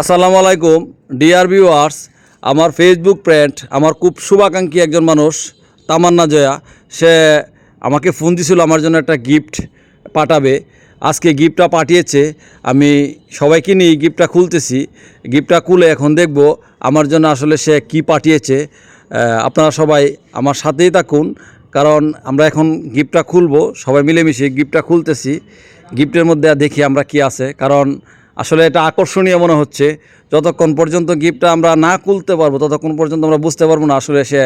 আসসালামু আলাইকুম dear viewers, আমার ফেসবুক ফ্রেন্ড আমার খুব শুভাকাঙ্ক্ষী একজন মানুষ, তামান্না জয়া। সে আমাকে ফোন দিছিল, আমার জন্য একটা গিফট পাঠাবে। আজকে গিফটটা পাঠিয়েছে, আমি সবাইকে নিয়ে গিফটটা খুলতেছি। গিফটটা খুলে এখন দেখব আমার জন্য আসলে সে কি পাঠিয়েছে। আপনারা সবাই আমার সাথেই থাকুন, কারণ আমরা এখন গিফটটা খুলবো, সবাই মিলেমিশে গিফটটা খুলতেছি। গিফটের মধ্যে দেখি আমরা কি আছে, কারণ আসলে এটা আকর্ষণীয় মনে হচ্ছে। যতক্ষণ পর্যন্ত গিফটটা আমরা না খুলতে পারব, ততক্ষণ পর্যন্ত আমরা বুঝতে পারব না আসলে সে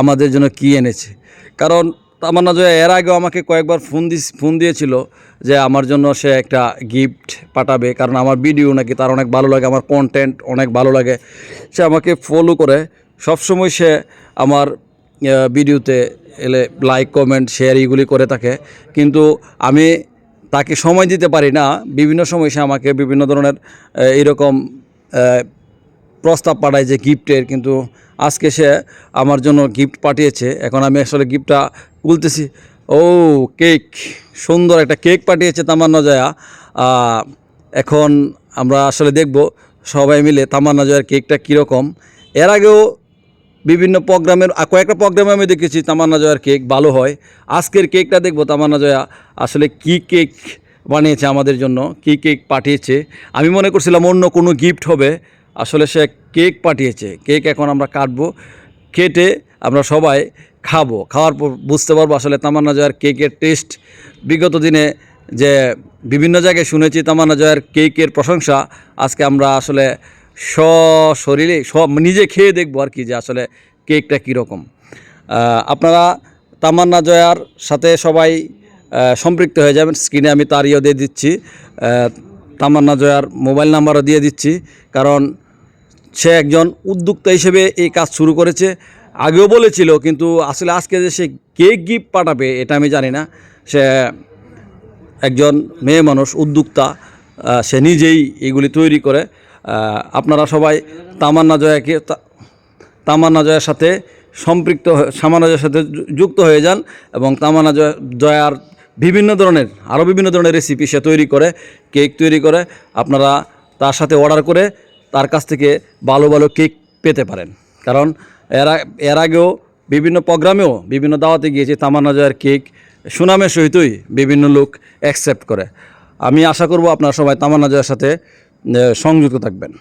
আমাদের জন্য কি এনেছে। কারণ তামান্না জয়া এর আগেও আমাকে কয়েকবার ফোন দিস, ফোন দিয়েছিল যে আমার জন্য সে একটা গিফট পাঠাবে, কারণ আমার ভিডিও নাকি তার অনেক ভালো লাগে, আমার কন্টেন্ট অনেক ভালো লাগে। সে আমাকে ফলো করে, সবসময় সে আমার ভিডিওতে এলে লাইক কমেন্ট শেয়ার এইগুলি করে থাকে। কিন্তু আমি তাকে সময় দিতে পারি না বিভিন্ন সময় সে আমাকে বিভিন্ন ধরনের আহ, এইরকম প্রস্তাব পাঠায় যে গিফটের কিন্তু আজকে সে আমার জন্য গিফট পাঠিয়েছে। এখন আমি আসলে গিফটটা খুলতেছি ও কেক সুন্দর একটা কেক পাঠিয়েছে তামান্না জয়া। এখন আমরা আসলে দেখব সবাই মিলে তামান্না জয়ার কেকটা কীরকম। এর আগেও বিভিন্ন প্রোগ্রামের কয়েকটা প্রোগ্রামে আমি দেখেছি তামান্না জয়ার কেক ভালো হয়। আজকের কেকটা দেখব তামান্না জয়া আসলে কি কেক বানিয়েছে আমাদের জন্য, কি কেক পাঠিয়েছে। আমি মনে করছিলাম অন্য কোনো গিফট হবে, আসলে সে কেক পাঠিয়েছে। কেক এখন আমরা কাটবো, কেটে আমরা সবাই খাব। খাওয়ার পর বুঝতে পারব আসলে তামান্না জয়ার কেকের টেস্ট। বিগত দিনে যে বিভিন্ন জায়গায় শুনেছি তামান্না জয়ার কেকের প্রশংসা, আজকে আমরা আসলে সশরীরে সব, নিজে খেয়ে দেখব আর কি যে আসলে কেকটা কীরকম। আপনারা তামান্না জয়ার সাথে সবাই সম্পৃক্ত হয়ে যাবেন। স্ক্রিনে আমি তার ইয়ে দিয়ে দিচ্ছি। তামান্না জয়ার মোবাইল নাম্বারও দিয়ে দিচ্ছি। কারণ সে একজন উদ্যোক্তা হিসেবে এই কাজ শুরু করেছে। আগেও বলেছিল, কিন্তু আসলে আজকে যে সে কেক গিফট পাঠাবে, এটা আমি জানি না। সে একজন মেয়ে মানুষ, উদ্যোক্তা সে নিজেই এগুলি তৈরি করে। আপনারা সবাই তামান্না জয়াকে তামান্না জয়ের সাথে সম্পৃক্ত তামান্না জয়ের সাথে যুক্ত হয়ে যান এবং তামান্না জয় জয়ার বিভিন্ন ধরনের, আরও বিভিন্ন ধরনের রেসিপি সে তৈরি করে কেক তৈরি করে, আপনারা তার সাথে অর্ডার করে তার কাছ থেকে ভালো ভালো কেক পেতে পারেন। কারণ এর এর আগেও বিভিন্ন প্রোগ্রামেও বিভিন্ন দাওয়াতে গিয়েছি তামান্না জয়ের কেক সুনামের সহিতই বিভিন্ন লোক অ্যাকসেপ্ট করে। আমি আশা করব আপনারা সবাই তামান্না জয়ের সাথে সংযুক্ত থাকবেন।